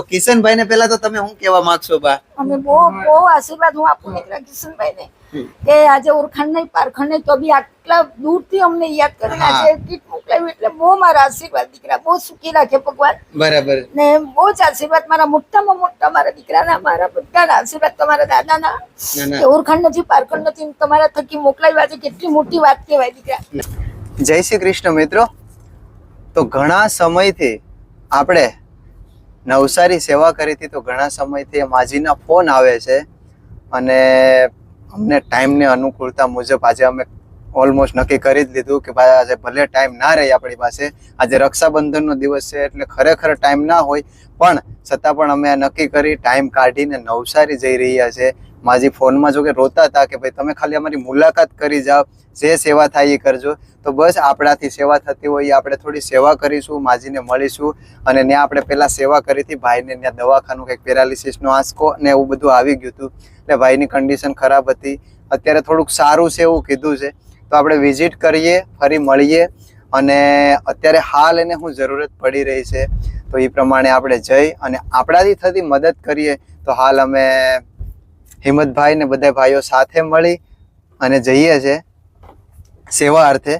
તો કિશનભાઈ ને પેલા તો તમે શું કેવા માંગશો બા? અમે બહુ બહુ આશીર્વાદ હું આપું દીકરા કિશનભાઈ ને કે આજે ઓળખાણ નહીં પારખણ નહીં તો બી આટલા દૂરથી અમને યાદ કરીને આજે કીટ મોકલાવી એટલે બહુ મારા આશીર્વાદ દીકરા બહુ સુખી રાખે ભગવાન. બરાબર. ને બહુ જ આશીર્વાદ મારા મોટામાં મોટા મારા દીકરાના મારા બધાના આશીર્વાદ તમારા દાદાના. ના, ના. કે ઓળખાણ નથી પારખણ નથી તમારા થકી મોકલાવી આજે કેટલી મોટી વાત કહેવાય દીકરા. જય શ્રી કૃષ્ણ મિત્રો. તો ઘણા સમયથી આપણે નવસારી સેવા કરી હતી તો ઘણા સમયથી માજીના ફોન આવે છે અને અમને ટાઈમને અનુકૂળતા મુજબ આજે અમે ઓલમોસ્ટ નક્કી કરી જ લીધું કે ભાઈ આજે ભલે ટાઈમ ના રહે આપણી પાસે, આજે રક્ષાબંધનનો દિવસ છે એટલે ખરેખર ટાઈમ ના હોય, પણ છતાં પણ અમે નક્કી કરી ટાઈમ કાઢીને નવસારી જઈ રહ્યા છે. માજી ફોનમાં જો કે રોતા હતા કે ભાઈ તમે ખાલી અમારી મુલાકાત કરી જાઓ, જે સેવા થાય એ કરજો. તો બસ આપણાથી સેવા થતી હોય આપણે થોડી સેવા કરીશું, માજીને મળીશું. અને ત્યાં આપણે પહેલાં સેવા કરી હતી, ભાઈને ત્યાં દવાખાનું કંઈક પેરાલિસિસનો આંસકો ને એવું બધું આવી ગયું હતું. એટલે ભાઈની કન્ડિશન ખરાબ હતી. અત્યારે થોડુંક સારું છે એવું કીધું છે. તો આપણે વિઝિટ કરીએ, ફરી મળીએ. અને અત્યારે હાલ એને હું જરૂરત પડી રહી છે. તો એ પ્રમાણે આપણે જઈ અને આપણાથી થતી મદદ કરીએ. તો હાલ અમે હિંમતભાઈ ને બધા ભાઈઓ સાથે મળી અને જઈએ છે સેવા અર્થે.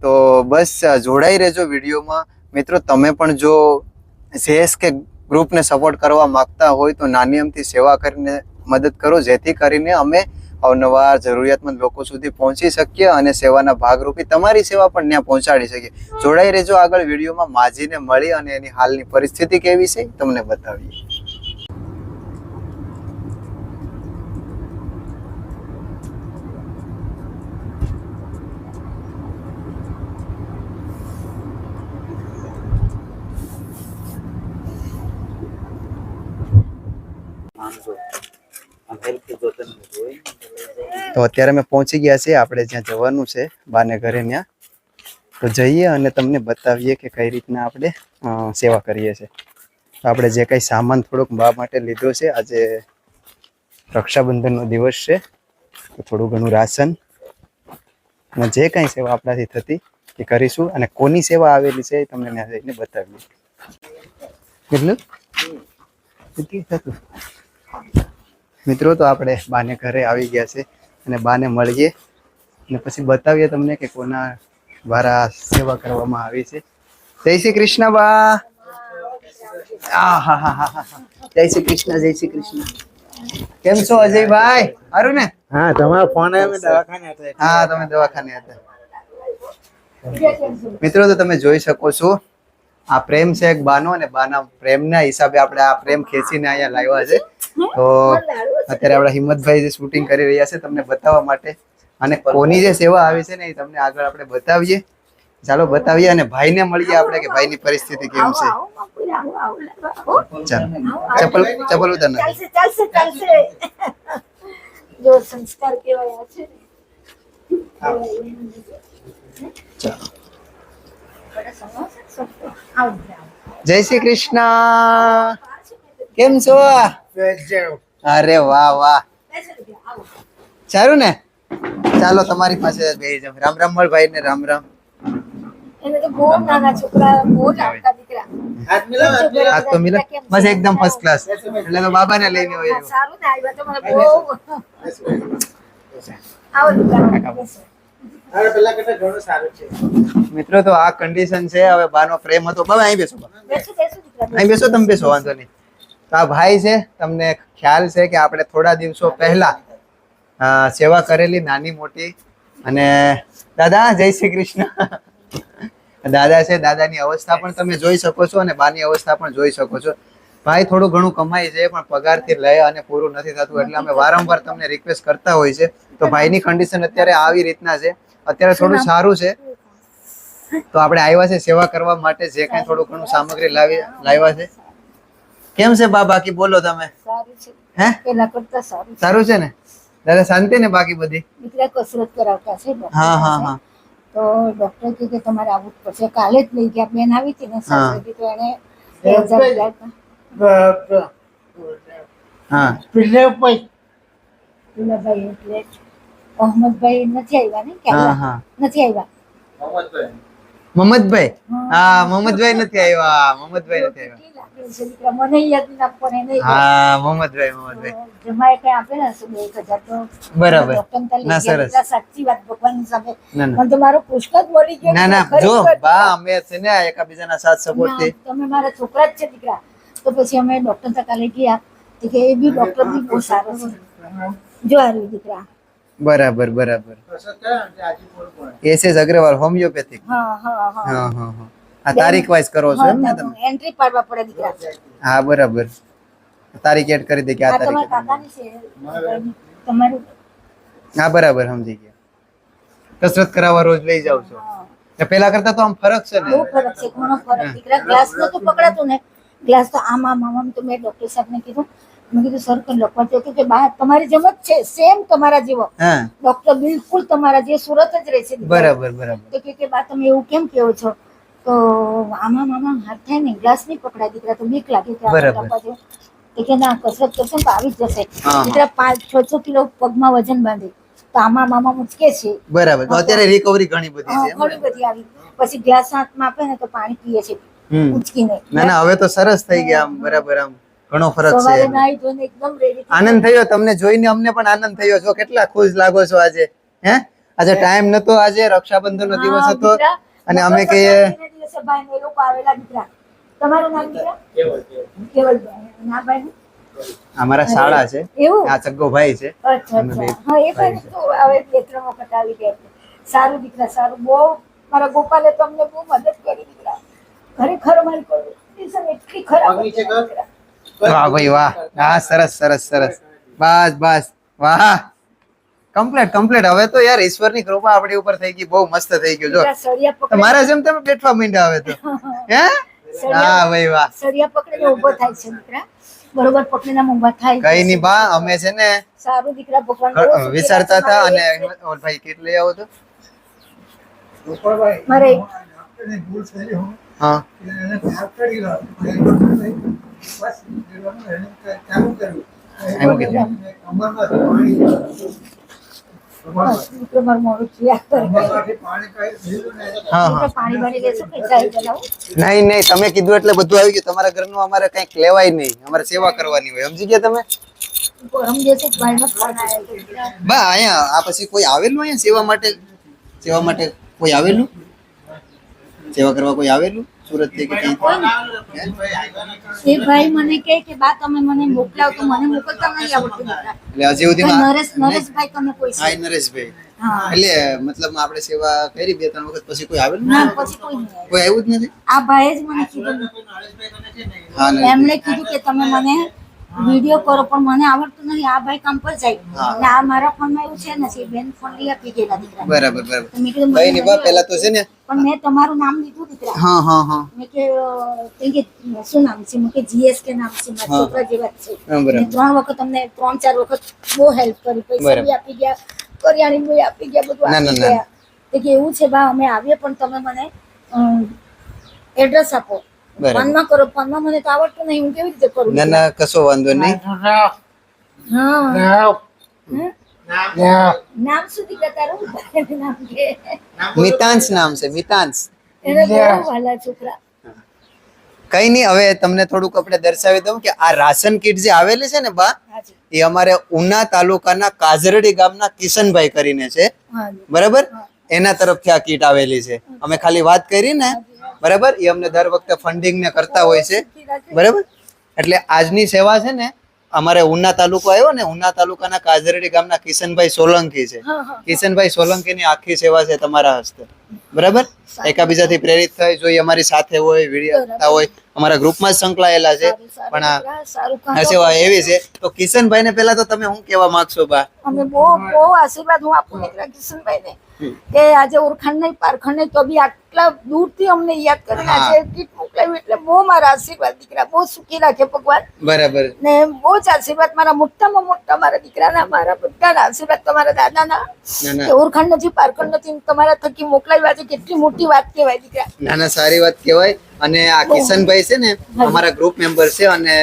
તો બસ જોડાઈ રહેજો વિડીયોમાં. મિત્રો, તમે પણ જો જેએસ કે ગ્રુપને સપોર્ટ કરવા માગતા હોય તો નાની અમથી સેવા કરીને મદદ કરો. જેથી કરીને અમે અવનવાર જરૂરિયાતમંદ લોકો સુધી પહોંચી શકીએ અને સેવાના ભાગરૂપી તમારી સેવા પણ ત્યાં પહોંચાડી શકીએ. જોડાઈ રહેજો આગળ વિડીયોમાં. માજીને મળી અને એની હાલની પરિસ્થિતિ કેવી છે તમને બતાવીએ. તો અત્યારે અમે પહોંચી ગયા છીએ, આપણે જ્યાં જવાનું છે, બાને ઘરે ત્યાં તો જઈએ અને તમને બતાવીએ કે કઈ રીતના આપણે સેવા કરીએ છીએ. તો આપણે જે કંઈ સામાન થોડોક બા માટે લીધો છે, આજે રક્ષાબંધનનો દિવસ છે, તો થોડું ઘણું રાશન અને જે કાંઈ સેવા આપણાથી થતી એ કરીશું અને કોની સેવા આવેલી છે એ તમને ત્યાં જઈને બતાવીએ. કેટલું થતું? મિત્રો તો આપણે બાને ઘરે આવી ગયા છે અને બાને મળીએ અને પછી બતાવીએ તમને કે કોના દ્વારા સેવા કરવામાં આવી છે. જય શ્રી કૃષ્ણ બા. હા હા હા હા. જય શ્રી કૃષ્ણ જય શ્રી કૃષ્ણ. કેમ છો અજયભાઈ? સારું ને? હા તમારો ફોન આવ્યો દવાખાને હતો હા તમે દવાખાને હતા. મિત્રો તો તમે જોઈ શકો છો આ પ્રેમ છે એક બાનો અને બાના પ્રેમના હિસાબે આપણે આ પ્રેમ ખેંચીને અહીંયા લાવ્યા છે. તો અત્યારે આપણા હિંમતભાઈ જે શૂટિંગ કરી રહ્યા છે તમને બતાવવા માટે. અને કોની જે સેવા આવી છે ને એ તમને આગળ આપણે બતાવીએ. ચાલો બતાવીએ અને ભાઈને મળીએ આપણે કે ભાઈની પરિસ્થિતિ કેમ છે. ચપ્પલ ચપ્પલ ઉતાર જો સંસ્કાર કેવાય છે ચાલો બધા સમોસા સસ્તો. આવો ને, આવો. જય શ્રી કૃષ્ણ. કેમ છો? અરે વાહ વાહ. સારું ને. ચાલો તમારી પાસે બે રામ રામ ભાઈ ને રામ રામ. બસ એકદમ ફર્સ્ટ ક્લાસ એટલે તો બાબાને લઈને હોય મિત્રો તો આ કન્ડિશન છે હવે બાનો પ્રેમ હતો. બાબા અહીં બેસો અહીં બેસો તમે બેસો વાંધો નહીં. તો આ ભાઈ છે તમને ખ્યાલ છે કે આપણે થોડા દિવસો પહેલા સેવા કરેલી નાની મોટી. અને દાદા જય શ્રી કૃષ્ણ. દાદા છે દાદાની અવસ્થા પણ તમે જોઈ શકો છો અને બાની અવસ્થા પણ જોઈ શકો છો. ભાઈ થોડું ઘણું કમાય છે પણ પગારથી લઈ અને પૂરું નથી થતું. એટલે અમે વારંવાર તમને રિક્વેસ્ટ કરતા હોય છે. તો ભાઈની કન્ડિશન અત્યારે આવી રીતના છે. અત્યારે થોડું સારું છે. તો આપણે આવ્યા છે સેવા કરવા માટે જે કાંઈ થોડું ઘણું સામગ્રી લાવી લાવ્યા છે. કેમ છે બા બાકી બોલો તમે? સારું છે. હે? સારું છે. ને? દાદા શાંતિ ને બાકી બધી? દીકરા કસરત કરાવતા છે હા હા હા. તો ડોક્ટર કે કે તમારે આવું જ પડશે. કાલે જ લઈ ગયા. બેન આવી હતી ને સાસરી તો એને હા પિલ્લે રૂપિયા પિલ્લે દુલાભાઈ એટલે અહમદભાઈ નથી આવ્યા ને કે હા નથી આવ્યા? મોહમ્મદભાઈ. હા. મોહમ્મદભાઈ નથી આવ્યા. મોહમ્મદભાઈ નથી આવ્યા. કેટલી લાગે સારું છે દીકરા. મને યાદ ના પણ હા મોહમ્મદભાઈ મોહમ્મદભાઈ. જમાએ કઈ આપે ને શું બે હજાર તો? બરાબર. ડોક્ટર ને લઈ ના, સરસ. સાચી વાત ભગવાનની સામે. મને તો મારો જ મળી ગયો ના ના જો બા અમે છે ને એકાબીજાના સાથ સપોર્ટથી તમે મારા છોકરા જ છે દીકરા. તો પછી અમે ડોક્ટર તકાલે ગયા. કે એ બી ડોક્ટર બી બહુ સારો છે. જો આ રહ્યું દીકરા. બરાબર બરાબર. કસરત કરે ને તે આજે થોડું પડે. S S Agarwal homeopathic. હા હા હા. હા તારીખ વાઇઝ કરો છો એમ ને તમે? એન્ટ્રી પાડવા પડે દીકરા. હા બરાબર. તારીખ એડ કરી દે કે આ તારીખે. તમારું. હા બરાબર સમજી ગયા. કસરત કરાવવા રોજ લઈ જાવ છો. પેલા કરતા તો આમ ફરક છે ને? બહુ ફરક છે ઘણો ફરક. દીકરા ગ્લાસ તો પકડાતો ને. ગ્લાસ તો આમ આમ આમ આમ તો મેં ડોક્ટર સાહેબને કીધું. મેં કીધું સર કે લખવા તો કે બા તમારી જેમ જ છે સેમ તમારા જેવો. ડોક્ટર બિલકુલ તમારા જે સુરત જ રહે છે બરાબર બરાબર. તો કે બા તમે એવું કેમ કહો છો? તો આમાં મામા હાથ થાય ને ગ્લાસ નહીં પકડાય દીકરા તો બીક લાગે કે બરાબર. કે ના કસરત કરશે તો આવી જ જશે. દીકરા પાંચ છ છ કિલો પગમાં વજન બાંધે. તો આમાં મામા મુચકે છે. બરાબર. તો અત્યારે રિકવરી ઘણી બધી છે ઘણી બધી આવી. પછી ગ્લાસ હાથમાં આપે ને તો પાણી પીએ છે. ઉચકીને. ના ના હવે તો સરસ થઈ ગયા આમ બરાબર આમ. ઘણો ફરક છે આનંદ થયો તમને જોઈને અમને પણ આનંદ થયો છો. કેટલા ખુશ લાગો છો આજે હે? આજે ટાઈમ નતો આજે રક્ષાબંધન નો દિવસ હતો. અને અમે કહીએ સંક્રાંતિના દિવસે ભાઈને એ લોકો આવેલા દીકરા. તમારું નામ દીકરા? કેવળ, કેવળ. કેવલભાઈ. ના ભાઈ. અમારા શાળા છે. આ ચગ્ગો ભાઈ છે. સારું દીકરા સારું. બહુ મારા ગોપાલે તો અમને બહુ મદદ કરી દીકરા. ખરેખર મારી એટલી ખરાબ વાહ ભાઈ વાહ. હા સરસ સરસ સરસ. બસ બસ. વાહ. કમ્પ્લીટ કમ્પ્લીટ હવે તો યાર ઈશ્વરની કૃપા આપણી ઉપર થઈ ગઈ. બહુ મસ્ત થઈ ગયું જો. તમારા જેમ તમે બેઠવા માંડ્યા હવે તો. હે? હા ભાઈ વાહ. સળિયા પકડીને ઊભો થાય છે દીકરા. બરોબર પકડીને ઊભા થાય કઈ નહીં બા અમે છે ને સારું દીકરા ભગવાન વિચારતા હતા અને ઓલ ભાઈ આવો તો. મારે હા નહીં નહીં, તમે કીધું એટલે બધું આવી ગયું. તમારા ઘરનું અમારે કંઈક લેવાય નહીં. અમારે સેવા કરવાની હોય. સમજી ગયા તમે. બા, અહીંયા, આ પછી કોઈ આવેલું અહીંયા સેવા માટે? સેવા માટે કોઈ આવેલું? સેવા કરવા કોઈ આવેલું? સુરતથી કે? એ ભાઈ મને કહે કે બા તમે મને મોકલાવ. તો મને મોકલતા નહીં આવડતું એટલે હજી સુધી નરેશ નરેશભાઈ તમે કોઈ છે? હાય નરેશભાઈ એટલે મતલબ આપણે સેવા કરી બે ત્રણ વખત પછી કોઈ આવેલું ના પછી કોઈ નહીં કોઈ આવ્યું જ નથી? આ ભાઈ જ મને કીધું. હા. એમણે કીધું કે તમે મને વીડિયો કરો પણ મને આવડતું નથી. આ ભાઈ કામ પર જાય. અને આ મારા ફોનમાં એવું છે નથી બેન ફોન લઈ આપી ગયેલા દીકરા બરાબર બરાબર. ભાઈ મેં નહીં બા પેલા તો છે ને? પણ મેં તમારું નામ લીધું દીકરા. હા હા હા. મેં કે અ, કે શું નામ છે? મેં કે જીએસ કે નામ છે મારા છોકરા જેવા છે. મેં ત્રણ વખત તમને ત્રણ ચાર વખત બહુ હેલ્પ કરી. પૈસા બી આપી ગયા કરિયાણી બી આપી ગયા બધું ના, ના, આપી ના. ગયા. તો કે એવું છે બા અમે આવીએ પણ તમે મને એડ્રેસ આપો. ફોનમાં કરો ફોનમાં મને તો આવડતું નહીં હું કેવી રીતે કરું? ના ના કશો વાંધો નહીં. નામ નામ કે. મિતાંશ નામ છે મિતાંશ. એને બહુ વાલા છોકરા. કઈ નહીં હવે તમને થોડુંક આપણે દર્શાવી દઉં કે આ રાશન કીટ જે આવેલી છે ને બા એ અમારે ઉના તાલુકાના કાજરડી ગામના કિશનભાઈ કરીને છે. બરાબર? એના તરફથી આ કીટ આવેલી છે. અમે ખાલી વાત કરી ને બરાબર? એ અમને દર વખતે ફંડિંગ ને કરતા હોય છે. બરાબર? એટલે આજની સેવા છે ને અમારે ઉના તાલુકો આવ્યો ને ઉના તાલુકાના કાજરડી ગામના કિશનભાઈ સોલંકી છે. કિશનભાઈ સોલંકીની આખી સેવા છે તમારા હસ્તે. બરાબર? એકાબીજાથી પ્રેરિત થઈ જો અમારી સાથે હોય વીડિયો હોય અમારા ગ્રુપમાં જ સંકળાયેલા છે. પણ આ સેવા એવી છે. તો કિશનભાઈ ને પેલા તો તમે શું કેવા માંગશો બા? અમે બહુ બહુ આશીર્વાદ હું આપું દીકરા કિશનભાઈ ને કે આજે ઓળખાણ નહીં પારખણ નહીં તો બી આટલા દૂરથી અમને યાદ કરીને. આજે કીટ મોકલાવી એટલે બહુ મારા આશીર્વાદ દીકરા બહુ સુખી રાખે ભગવાન. બરાબર. ને બહુ જ આશીર્વાદ મારા મોટામાં મોટા મારા દીકરાના મારા બધાના આશીર્વાદ તમારા દાદાના. કે ઓરખંડ નથી પારખંડ નથી તમારા થકી મોકલાવી છે કેટલી મોટી વાત કહેવાય દીકરા. ના ના સારી વાત કહેવાય. અને આ કિશનભાઈ છે ને અમારા ગ્રુપ મેમ્બર છે અને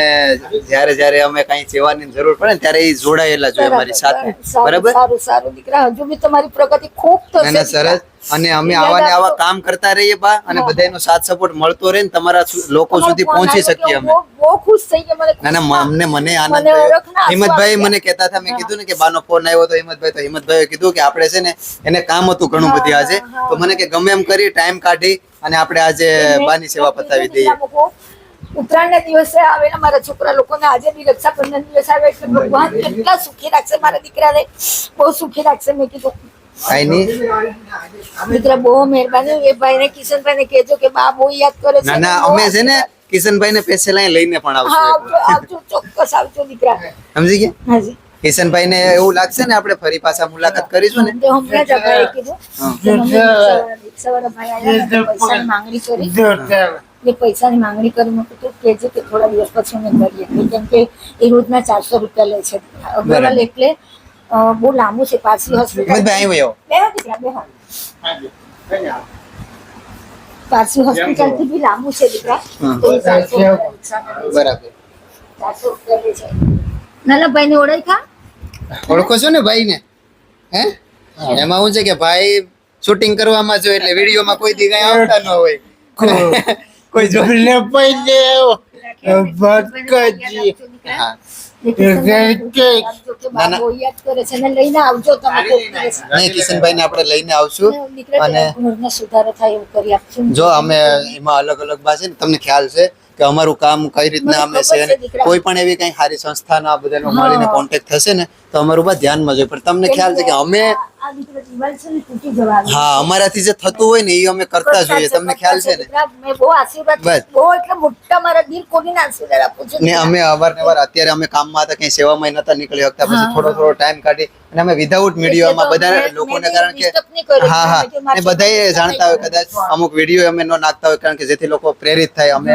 જ્યારે જ્યારે અમે કઈ સેવાની જરૂર પડે ત્યારે એ જોડાયેલા જોઈએ અમારી સાથે. બરાબર? સારું સારું દીકરા. હજુ બી તમારી પ્રગતિ ખૂબ થશે સરસ. અને અમે આવા ને આવા કામ કરતા રહીએ બા અને બધાનો સાથ સપોર્ટ મળતો રહે ને તમારા લોકો સુધી પહોંચી શકીએ અમે. બહુ બહુ ખુશ થઈ ગયા. મને ના ના મ- અમને મને આનંદ થયો. હિંમતભાઈ મને કહેતા હતા મેં કીધું ને કે બાનો ફોન આવ્યો તો હિંમતભાઈ તો હિંમતભાઈએ કીધું કે આપણે છે ને એને કામ હતું ઘણું બધી આજે. તો મને કે ગમે એમ કરી ટાઈમ કાઢી અને આપણે આજે બાની સેવા પતાવી દઈએ. ઉત્તરાયણ ના દિવસે આવે મારા છોકરા લોકોને આજે બી રક્ષાબંધન દિવસ આવે એટલે ભગવાન કેટલા સુખી રાખશે મારા દીકરાને. બહુ સુખી રાખશે મેં કીધું. કાંઈ નહીં બહુ મહેરબાની. એ ભાઈને કિશનભાઈ કહેજો કે બા બહુ યાદ કરે છે ના ના અમે છે ને કિશનભાઈ ને લઈને પણ આવશું આવજો આવજો ચોક્કસ આવજો દીકરા. સમજી ગયા? હાજી. કિશનભાઈ ને એવું લાગશે ને આપણે ફરી પાછા મુલાકાત કરીશું ને? તે હમણાં જ આ ભાઈએ કીધું. માંગણી કરી. એ પૈસાની માંગણી કરી મેં કીધું કહેજે કે થોડા દિવસ પછી અમે કરીએ. કેમ કે એ રોજના ચારસો રૂપિયા લે છે. અગ્રવાલ એટલે બહુ લાંબુ છે પારસી હોસ્પિટલ બે બેહો દીકરા બેહો પારસી હોસ્પિટલથી બી લાંબુ છે દીકરા. હા. બરાબર. નાના ને ઓળખા ઓળખો છો ને ભાઈ ને હે. એમાં શું છે કે ભાઈ શૂટિંગ કરવામાં જો એટલે વિડીયોમાં કોઈ દી કઈ આવતા ન હોય. કોઈ જો ભટકજી. હા. લઈને આવજો તમે કોક દિવસ. નહીં કિશનભાઈ ને આપણે લઈને આવશું અને સુધારો થાય એવું કરી આપશું જો અમે એમાં અલગ અલગ બા ને તમને ખ્યાલ છે કે અમારું કામ કઈ રીતના અમે છે. કોઈ પણ એવી કઈ સારી સંસ્થા ના બધાનો હા. મળીને કોન્ટેક્ટ થશે ને તો અમારું બા ધ્યાનમાં જોઈએ પણ તમને ખ્યાલ છે કે અમે હા અમારાથી જે થતું હોય ને એ અમે કરતા જોઈએ. તમને ખ્યાલ છે ને? બહુ આશીર્વાદ બહુ એટલે મોટા મારા દિલ કોની આશીર્વાદ આપું છું ને અમે અવારનવાર અત્યારે અમે કામમાં હતા કઈ સેવામાં નતા નીકળી શકતા પછી થોડો થોડો ટાઈમ કાઢી અને અમે વિધાઉટ મીડિયામાં બધા લોકોને કારણ કે. હા હા. એ છોકરાને જાણતા હોય કદાચ અમુક વીડિયો અમે ન નાખતા હોય કારણ કે જેથી લોકો પ્રેરિત થાય. અમે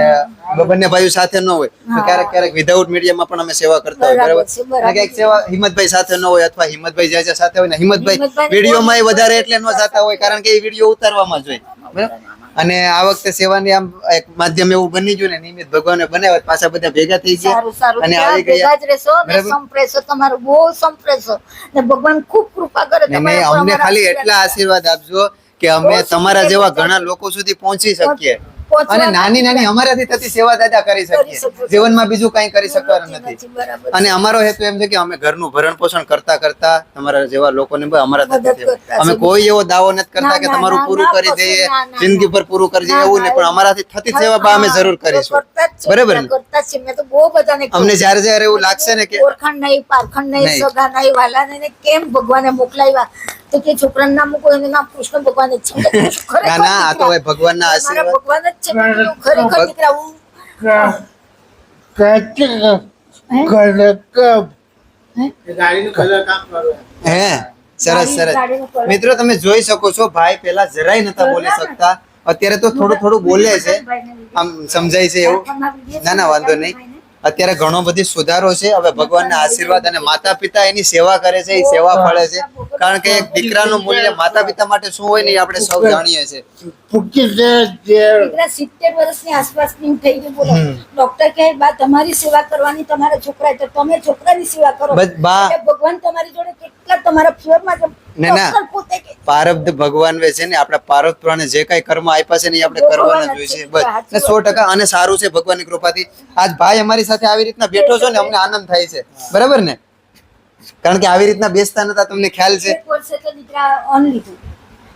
બંને ભાઈઓ સાથે ન હોય. તો ક્યારેક ક્યારેક વિધાઉટ મીડિયામાં પણ અમે સેવા કરતા હોય. બરાબર? ક્યાંક સેવા હિંમતભાઈ સાથે ન હોય અથવા હિંમતભાઈ જ્યાં જ્યાં સાથે હોય ને હિંમતભાઈ વિડીયોમાં વધારે એટલે ન જાતા હોય કારણ કે એ વીડિયો ઉતારવામાં જ હોય. બરાબર? અને આ વખતે સેવાની આમ એક માધ્યમ એવું બની ગયું ને નિમિત ભગવાને બનાવ્યા પાછા બધા ભેગા થઈ ગયા અને આવી ગયા. તમારું બહુ સંપ્રેશો ને ભગવાન ખૂબ કૃપા કરે તમારા અમને ખાલી એટલા આશીર્વાદ આપજો કે અમે તમારા જેવા ઘણા લોકો સુધી પહોંચી શકીએ. અને નાની નાની અમારાથી થતી સેવા દાદા કરી શકીએ. જીવનમાં બીજું કઈ કરી શકવાનું નથી, અને અમારો હેતુ એમ છે કે અમે ઘરનું ભરણ પોષણ કરતા કરતા તમારા જેવા લોકોને અમારા. અમે કોઈ એવો દાવો નથી કરતા કે તમારું પૂરું કરી દઈએ જિંદગી પર પૂરું કરી દઈએ એવું નહીં. પણ અમારાથી થતી સેવા બા અમે જરૂર કરીશું. બરાબર. કરતા છે. મેં તો બહુ બધાને અમને જ્યારે જ્યારે એવું લાગશે ને કે ઓળખાણ નહીં પારખણ નહીં. સગા નહીં વાલા નહીં કેમ ભગવાને મોકલાવ્યા? તો કે છોકરાનું નામ મૂકો એનું નામ કૃષ્ણ ભગવાન જ છે. ખરેખર ના ના આ તો ભાઈ ભગવાનના આશીર્વાદ ભગવાન જ છે. ખરેખર દીકરા હે સરસ સરસ. મિત્રો તમે જોઈ શકો છો ભાઈ પેલા જરાય નતા બોલી શકતા. અત્યારે તો થોડું થોડું બોલે છે. આમ સમજાય છે એવું. ના ના વાંધો નહીં. અત્યારે ઘણો બધી સુધારો છે. હવે ભગવાનના આશીર્વાદ અને માતા પિતા એની સેવા કરે છે એ સેવા ફળે છે. કારણ કે એક દીકરાનું મૂલ્ય માતા પિતા માટે શું હોય ને એ આપણે સૌ જાણીએ છીએ. સિત્તેર વર્ષની આસપાસની થઈ ગયું બોલો. ડોક્ટર કહે બા તમારી સેવા કરવાની તમારા છોકરા તો તમે છોકરાની સેવા કરો. બસ બા- ભગવાન તમારી જોડે કેટલા તમારા ફ્યોરમાં છે. ના, ના. ડોક્ટર પોતે કે પારબ્ધ ભગવાન વે છે ને આપણા પારબ્ધ પ્રમાણે જે કઈ કર્મ આપ્યા છે ને એ આપણે કરવાના જ છે બસ. ને સો ટકા અને સારું છે ભગવાનની કૃપાથી. આજ ભાઈ અમારી સાથે આવી રીતના બેઠો છો ને અમને આનંદ થાય છે. બરાબર ને? કારણ કે આવી રીતના બેસતા નતા તમને ખ્યાલ છે?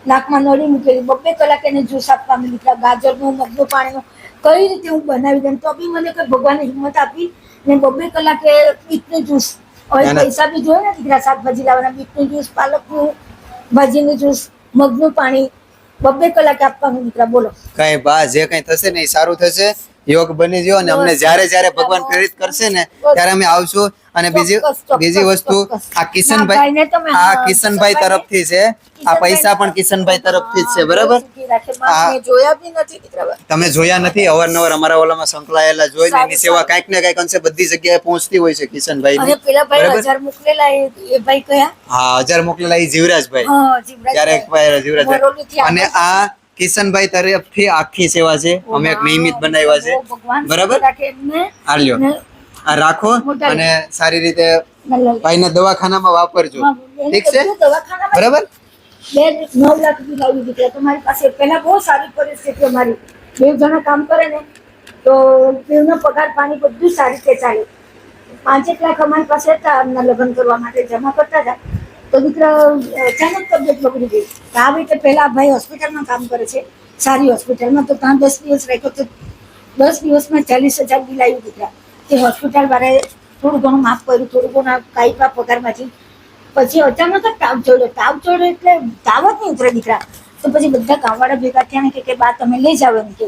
નાકમાં નળી મૂકેલી બબ્બે કલાક એને જ્યુસ આપવાનું દીકરા ગાજરનું મગનું પાણીનું. કઈ રીતે હું બનાવી દઉં? તો બી મને કઈ ભગવાને હિંમત આપી ને બબ્બે કલાકે બીટનું જ્યુસ હવે. પૈસા બી જોઈએ ને દીકરા શાકભાજી લાવવાના. બીટનું જ્યુસ પાલકનું ભાજીનું જ્યુસ મગનું પાણી. બબે કલાક આપવાનું દીકરા બોલો. કઈ બા જે કઈ થશે ને એ સારું થશે. યોગ બની ગયો અને અમને જ્યારે જ્યારે ભગવાન પ્રેરિત કરશે ને ત્યારે અમે આવશું અને બીજી બીજી વસ્તુ આ કિશનભાઈ તમે, આ કિશનભાઈ તરફથી છે. આ પૈસા પણ કિશનભાઈ તરફથી જ છે બરાબર? તમે જોયા નથી અવારનવાર અમારા ઓલામાં સંકળાયેલા જોઈને એની સેવા કંઈક ને કંઈક અંશે બધી જગ્યાએ પહોંચતી હોય છે કિશનભાઈ ભાઈ હજાર મોકલેલા એ એ ભાઈ કયા? હા હજાર મોકલેલા એ જીવરાજભાઈ. ક્યારેક ભાઈ. જીવરાજ અને આ કિશનભાઈ તરફથી આખી સેવા છે. અમે એક નિયમિત બનાવ્યા છે. બરાબર? સુખી આ લ્યો. આ રાખો અને સારી રીતે ભાઈને દવાખાનામાં વાપરજો. ઠીક છે? બરાબર? બે નવ લાખ રૂપિયા લાવી દીકરા તો મારી પાસે પહેલા બહુ સારી પરિસ્થિતિ અમારી. બે જણા કામ કરે ને તો બેવનો પગાર પાણી બધું સારી રીતે ચાલે. પાંચેક લાખ અમારી પાસે હતા અમને લગ્ન કરવા માટે જમા કરતા હતા. તો દીકરા અચાનક તબિયત બગડી ગઈ. આવી રીતે પહેલા ભાઈ હોસ્પિટલમાં કામ કરે છે, સારી હોસ્પિટલમાં. તો ત્યાં દસ દિવસ રાખ્યો તો દસ દિવસમાં ચાલીસ હજાર બિલ આવ્યું દીકરા તે હોસ્પિટલ વાળાએ થોડું ઘણું માફ કર્યું, થોડું ઘણું કાંઈ પગારમાંથી. પછી અચાનક જ તાવ ચડ્યો. તાવ ચડ્યો એટલે તાવ જ નહીં ઉતરે દીકરા. તો પછી બધા ગામવાળા ભેગા થયા ને કે કે બા, તમે લઈ જાઓ એમ કે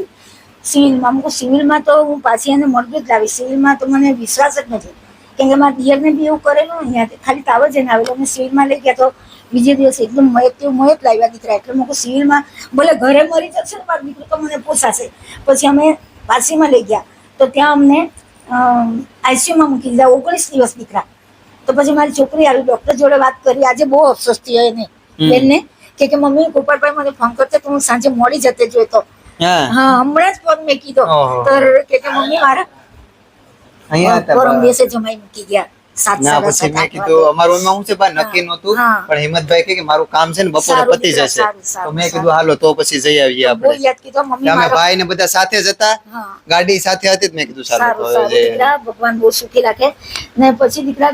સિવિલમાં અમુક સિવિલમાં તો હું પાછી એને મળતું જ લાવી સિવિલમાં તો મને વિશ્વાસ જ નથી. કેમ કે મારા દિયરને બી એવું કરેલું ને અહીંયા ખાલી તાવ જ એને આવેલો. અમે સિવિલમાં લઈ ગયા તો બીજે દિવસે એકદમ મયત તેવું મયત લાવ્યા દીકરા. એટલે મૂકું સિવિલમાં ભલે ઘરે મરી જશે ને મારો દીકરો તો મને પોસાશે. પછી અમે પારસીમાં લઈ ગયા. તો ત્યાં અમને આઈસીયુમાં મૂકી દીધા ઓગણીસ દિવસ દીકરા. તો પછી મારી છોકરી આવી ડૉક્ટર જોડે વાત કરી. આજે બહુ અફસોસ થયો એને. બેનને કે કે મમ્મી ગોપાલભાઈ મને ફોન કરતો તો હું સાંજે મોડી જતે જોઈતો. હા. હા હમણાં જ ફોન મેં કીધો. તો કે કે મમ્મી મારા અહીંયા પરમ દિવસે જમાઈ મૂકી ગયા. ના પછી મેં કીધું અમારું એમાં શું છે બા નક્કી નહોતું પણ હિંમતભાઈ કે મારું કામ છે ને બપોરે પતી જશે. તો મેં કીધું હાલો તો પછી જઈ આવીએ આપણે. યાદ કીધો મમ્મી અમે ભાઈ ને બધા સાથે જ હતા. ગાડી સાથે હતી મેં કીધું સારું ભગવાન બહુ સુખી રાખે. ને પછી દીકરા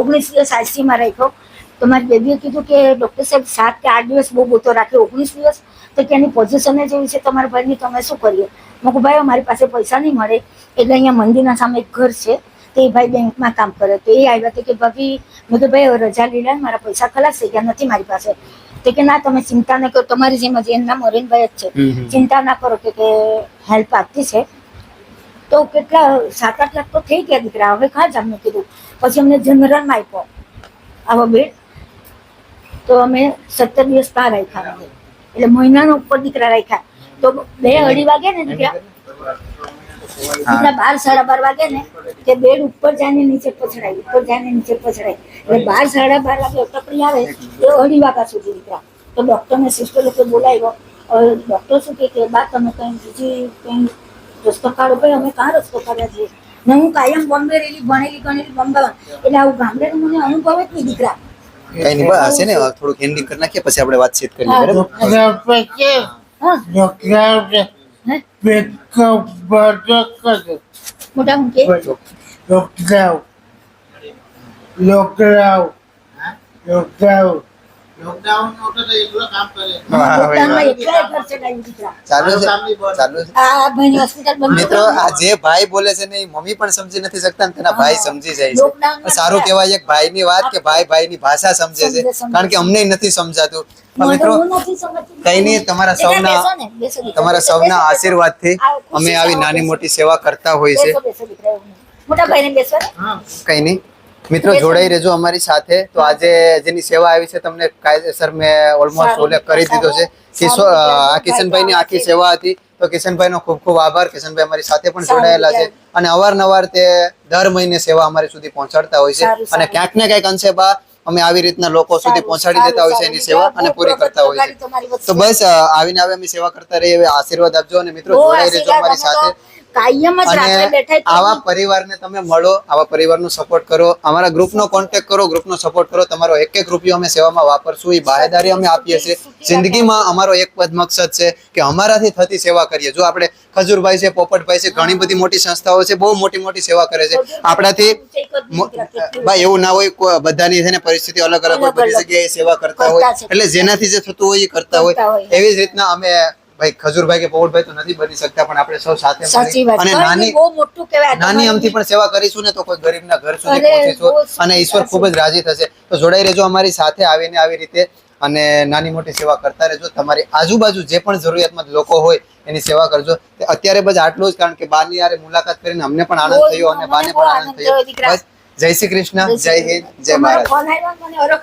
ઓગણીસ દિવસમાં રાખ્યો. તો મારી બેબીએ કીધું કે ડોક્ટર સાહેબ સાત કે આઠ દિવસ બહુ બોતો રાખ્યો ઓગણીસ દિવસ. તો કે એની પોઝિશન જ એવી છે તમારા ભાઈની તો અમે શું કરીએ? મેં કહું ભાઈ અમારી પાસે પૈસા નહીં મળે. એટલે અહીંયા મંદિરના સામે એક ઘર છે તે ભાઈ બેંકમાં કામ કરે. તો એ આવ્યા તો કે ભાભી મેં તો ભાઈ રજા લીધા ને મારા પૈસા ખલાસ થઈ ગયા નથી મારી પાસે. તો કે ના તમે ચિંતા ન કરો તમારી જેમ જ એમના મોરેનભાઈ જ છે. ચિંતા ના કરો કે હેલ્પ આપતી છે. તો કેટલા સાત આઠ લાખ તો થઈ ગયા દીકરા. હવે ખા જ અમને કીધું. પછી અમને જનરલમાં આપ્યો. આવો બેડ તો અમે સત્તર દિવસ ત્યાં રાખ્યા. એટલે મહિનાનો ઉપર દીકરા રાખ્યા. તો બે અઢી વાગે ને દીકરા. દીકરા બાર સાડા બાર વાગે ને તે બેડ ઉપર જાય નીચે પછડાય ઉપર જાય નીચે પછડાય. એટલે બાર સાડા બાર વાગે અટકડી આવે એ અઢી વાગ્યા સુધી દીકરા. તો ડોક્ટરને સિસ્ટર લોકો બોલાવ્યો ડોક્ટર શું કે બા તમે કંઈ બીજી કંઈ રસ્તો કાઢો ભાઈ અમે કાં રસ્તો કાઢ્યા છીએ ને હું કાયમ બોમ્બે રહેલી ભણેલી ગણેલી બોમ્બે એટલે આવું ગામડેનું મને અનુભવ જ નહીં દીકરા. કઈ નહીં બસ હશે ને થોડુંક હેન્ડિંગ કરી નાખીએ પછી આપણે વાતચીત કરીએ. બરાબર? લોકડાઉન હે? મોટા હું કે હા, હવે લોકડાઉનમાં એકલા ઘર ચલાવ્યું દીકરા ચાલુ છે ચાલુ છે. આ ભાઈની હોસ્પિટલ બંધ મિત્રો આ જે ભાઈ બોલે છે ને મમ્મી પણ સમજી નથી શકતા ને તેના ભાઈ સમજી જાય છે. સારું કહેવાય એક ભાઈની વાત કે ભાઈ ભાઈ ની ભાષા સમજે છે. કારણ કે અમને નથી સમજાતું. મિત્રો કઈ નહીં, તમારા સૌના- ને, તમારા સૌના આશીર્વાદથી આશીર્વાદથી અમે આવી નાની મોટી સેવા કરતા હોય છે. મોટા ભાઈ ને. બેસવા કઈ નહીં. મિત્રો જોડાઈ રહેજો અમારી સાથે. તો આજે જેની સેવા આવી છે તમને કાયદેસર મેં ઓલમોસ્ટ ઉલ્લેખ કરી દીધો છે. સારું, કિશનભાઈ ની આ આખી સેવા હતી. તો કિશનભાઈ નો ખૂબ ખૂબ આભાર. કિશનભાઈ અમારી સાથે પણ જોડાયેલા છે. અને અવારનવાર તે દર મહિને સેવા અમારી સુધી પહોંચાડતા હોય છે. અને ક્યાંક ને ક્યાંક અંશે બા અમે આવી રીતના લોકો સુધી પહોંચાડી દેતા હોય છે એની સેવા અને પૂરી કરતા હોય છે. તો બસ આવીને આવે અમે સેવા કરતા રહીએ. આશીર્વાદ આપજો અને મિત્રો જોડાઈ રહેજો અમારી. સાથે. કાયમ જ રાત્રે બેઠા આવા પરિવારને તમે મળો આવા પરિવારનો સપોર્ટ કરો. અમારા ગ્રુપનો કોન્ટેક્ટ કરો ગ્રુપનો સપોર્ટ કરો. તમારો એક એક રૂપિયો અમે સેવામાં વાપરશું એ બાહેદારી અમે આપીએ છીએ. જિંદગીમાં અમારો એક પદ મકસદ છે કે અમારાથી થતી સેવા કરીએ. જો આપણે ખજૂરભાઈ છે પોપટભાઈ છે ઘણી બધી મોટી સંસ્થાઓ છે બહુ મોટી મોટી સેવા કરે છે. આપણાથી ભાઈ એવું ના હોય બધાની છે ને પરિસ્થિતિ અલગ અલગ હોય બધી જગ્યાએ સેવા કરતા હોય. એટલે જેનાથી જે થતું હોય એ કરતા હોય. એવી જ રીતના અમે ભાઈ ખજૂરભાઈ કે પોપટભાઈ તો નથી બની શકતા પણ આપણે સૌ સાથે અને નાની બહુ મોટું કહેવાય નાની અમથી પણ સેવા કરીશું ને તો કોઈ ગરીબના ઘર સુધી પહોંચીશું. અને ઈશ્વર ખૂબ જ રાજી થશે. તો જોડાઈ રહેજો અમારી સાથે આવીને આવી રીતે. અને નાની મોટી સેવા કરતા રહેજો. તમારી આજુબાજુ જે પણ જરૂરિયાતમંદ લોકો હોય એની સેવા કરજો. અત્યારે બસ આટલું જ કારણ કે બાની યારે મુલાકાત કરીને અમને પણ આનંદ થયો અને બાને પણ આનંદ થયો, બસ જય શ્રી કૃષ્ણ. જય હિન્દ જય તમારો